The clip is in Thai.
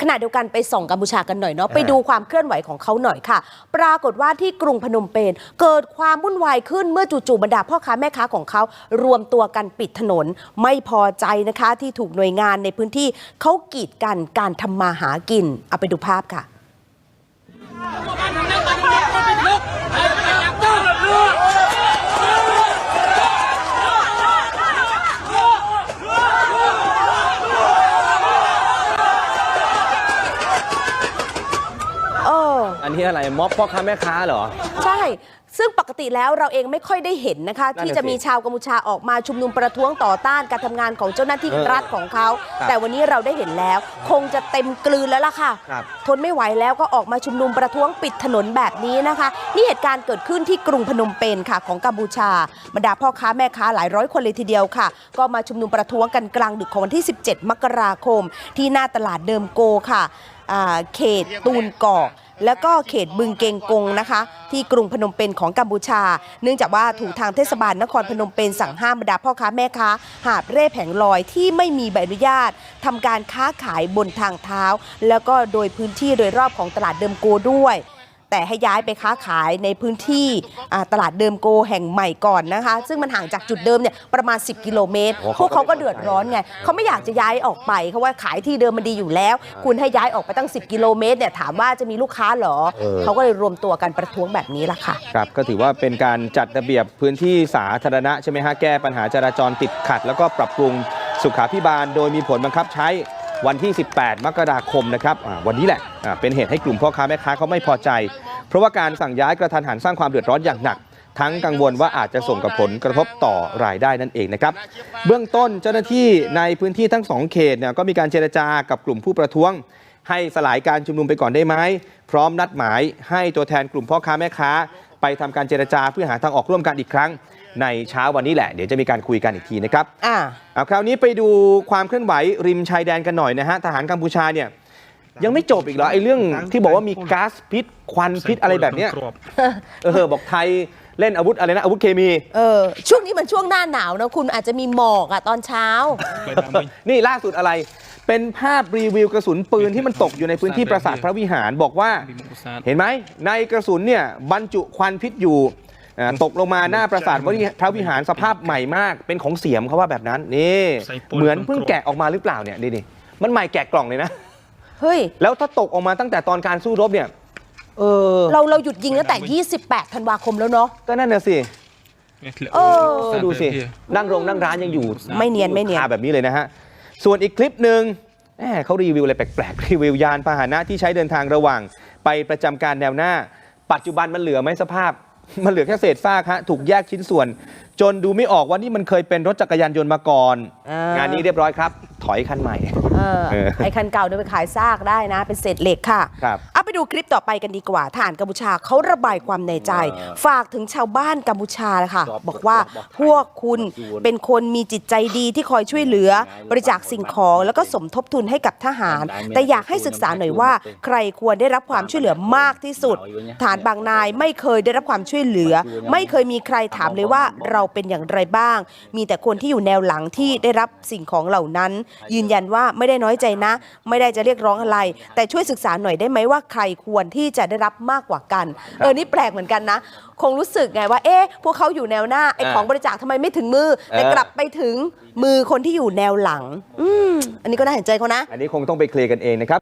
ขณะเดียวกันไปส่องกัมพูชากันหน่อยเนาะไปดูความเคลื่อนไหวของเขาหน่อยค่ะ ปรากฏว่าที่กรุงพนมเปญเกิดความวุ่นวายขึ้นเมื่อจู่ๆบรรดาพ่อค้าแม่ค้าของเขารวมตัวกันปิดถนน ไม่พอใจนะคะที่ถูกหน่วยงานในพื้นที่เขากีดกันการทำมาหากินเอาไปดูภาพค่ะ เออ อั นนี้อะไรม็อบพ่อค้าแม่ค้าเหรอ ใช่ ซึ่งปกติแล้วเราเองไม่ค่อยได้เห็นนะคะ นั่นน่ะที่จะมีชาวกัมพูชาออกมาชุมนุมประท้วงต่อต้านการทำงานของเจ้าหน้าที่เออรัฐของเขา ครับแต่วันนี้เราได้เห็นแล้ว คงจะเต็มกลืนแล้วล่ะค่ะ ครับ ทนไม่ไหวแล้วก็ออกมาชุมนุมประท้วงปิดถนนแบบนี้นะคะ นี่เหตุการณ์เกิดขึ้นที่กรุงพนมเปญค่ะของกัมพูชาบรรดาพ่อค้าแม่ค้าหลายร้อยคนเลยทีเดียวค่ะ ก็มาชุมนุมประท้วงกันกลางดึกของวันที่ 17 มกราคม ที่หน้าตลาดเดิมโกค่ะอ่าเขตตูนกอก แล้วก็เขตบึงเกงกงนะคะ ที่กรุงพนมเปญของกัมพูชา เนื่องจากว่าถูกทางเทศบาลนครพนมเปญสั่งห้ามบรรดาพ่อค้าแม่ค้า หาบเร่แผงลอยที่ไม่มีใบอนุญาตทำการค้าขายบนทางเท้า แล้วก็โดยพื้นที่โดยรอบของตลาดเดิมโกด้วย แต่ให้ย้ายไปค้าขายในพื้นที่อ่าตลาดเดิมโกแห่งใหม่ก่อนนะคะ ซึ่งมันห่างจากจุดเดิมเนี่ยประมาณ 10 กิโลเมตรโอ้พวกเขาก็เดือดร้อนไงเขาไม่อยากจะย้ายออกไปเขาว่าขายที่เดิมมันดีอยู่แล้ว คุณให้ย้ายออกไปตั้ง 10 กิโลเมตรเนี่ยถามว่าจะมีลูกค้าเหรอเออเขาก็เลยรวมตัวกันประท้วงแบบนี้ละค่ะครับก็ถือว่าเป็นการจัดระเบียบพื้นที่สาธารณะใช่ไหมฮะแก้ปัญหาจราจรติดขัด แล้วก็ปรับปรุงสุขาพิบาลโดยมีผลบังคับใช้ วันที่ 18 มกราคมนะครับวันนี้แหละเป็นเหตุให้กลุ่มพ่อค้าแม่ค้าเขาไม่พอใจ เพราะว่าการสั่งย้ายกระทันหันสร้างความเดือดร้อนอย่างหนัก ทั้งกังวลว่าอาจจะส่งกับผลกระทบต่อรายได้นั่นเองนะครับเบื้องต้นเจ้าหน้าที่ในพื้นที่ทั้งสองเขตเนี่ยก็มีการเจรจากับกลุ่มผู้ประท้วง ให้สลายการชุมนุมไปก่อนได้ไหมพร้อมนัดหมายให้ตัวแทนกลุ่มพ่อค้าแม่ค้า ไปทำการเจรจาเพื่อหาทางออกร่วมกันอีกครั้ง ในเช้าวันนี้แหละ เดี๋ยวจะมีการคุยกันอีกทีนะครับอ่าเอาคราวนี้ไปดูความเคลื่อนไหวริมชายแดนกันหน่อยนะฮะทหารกัมพูชาเนี่ยยังไม่จบอีกเหรอไอ้เรื่องที่บอกว่ามีก๊าซพิษควันพิษอะไรแบบเนี้ยเออบอกไทย เล่นอาวุธอะไรนะอาวุธเคมี เออช่วงนี้มันช่วงหน้าหนาวนะคุณอาจจะมีหมอกอะตอนเช้า นี่ล่าสุดอะไร เป็นภาพรีวิวกระสุนปืนที่มันตกอยู่ในพื้นที่ปราสาทพระวิหารบอกว่า เห็นไหมในกระสุนเนี่ยบรรจุควันพิษอยู่อ่าตกลงมาหน้าปราสาทพระวิหารสภาพใหม่มาก เป็นของเสียมเขาว่าแบบนั้นนี่ใส่ปนเหมือนเพิ่งแกะออกมาหรือเปล่าเนี่ยนี่นี่มันใหม่แกะกล่องเลยนะ เฮ้ย แล้วถ้าตกออกมาตั้งแต่ตอนการสู้รบเนี่ย เออ เราเราหยุดยิงตั้งแต่ 28 ธันวาคมแล้วเนาะ ก็นั่นน่ะสิ เออเออดูสิ นั่งโรงนั่งร้านยังอยู่ไม่เนียนไม่เนียนคาแบบนี้เลยนะฮะ ส่วนอีกคลิปหนึ่งแหมเขารีวิวอะไรแปลกๆ รีวิวยานพาหนะที่ใช้เดินทางระหว่าง ไปประจำการแนวหน้า ปัจจุบันมันเหลือไหมสภาพ มันเหลือแค่เศษซากฮะ ถูกแยกชิ้นส่วน จนดูไม่ออกว่านี่มันเคยเป็นรถจักรยานยนต์มาก่อนอ่างงานนี้เรียบร้อยครับ ถอยคันใหม่เออเออไอคันเก่าเนี่ยไปขายซากได้นะ เป็นเศษเหล็กค่ะครับเอาไป ดูคลิปต่อไปกันดีกว่าทหารกัมพูชาเขาระบายความในใจ ฝากถึงชาวบ้านกัมพูชานะคะบอกว่าพวกคุณเป็นคนมีจิตใจดีที่คอยช่วยเหลือ บริจาคสิ่งของแล้วก็สมทบทุนให้กับทหาร แต่อยากให้ศึกษาหน่อยว่า ใครควรได้รับความช่วยเหลือมากที่สุด ฐานบางนายไม่เคยได้รับความช่วยเหลือ ไม่เคยมีใครถามเลยว่าเราเป็นอย่างไรบ้าง มีแต่คนที่อยู่แนวหลังที่ได้รับสิ่งของเหล่านั้น ยืนยันว่าไม่ได้น้อยใจนะ ไม่ได้จะเรียกร้องอะไร แต่ช่วยศึกษาหน่อยได้ไหมว่าใครควรที่จะได้รับมากกว่ากัน เออ นี่แปลกเหมือนกันนะ คงรู้สึกไงว่า เอ๊ะ พวกเขาอยู่แนวหน้า ไอ้เออของบริจาคทำไมไม่ถึงมือ แต่เออกลับไปถึงมือคนที่อยู่แนวหลัง อืม อันนี้ก็น่าเห็นใจเขานะ อันนี้คงต้องไปเคลียร์กันเองนะครับ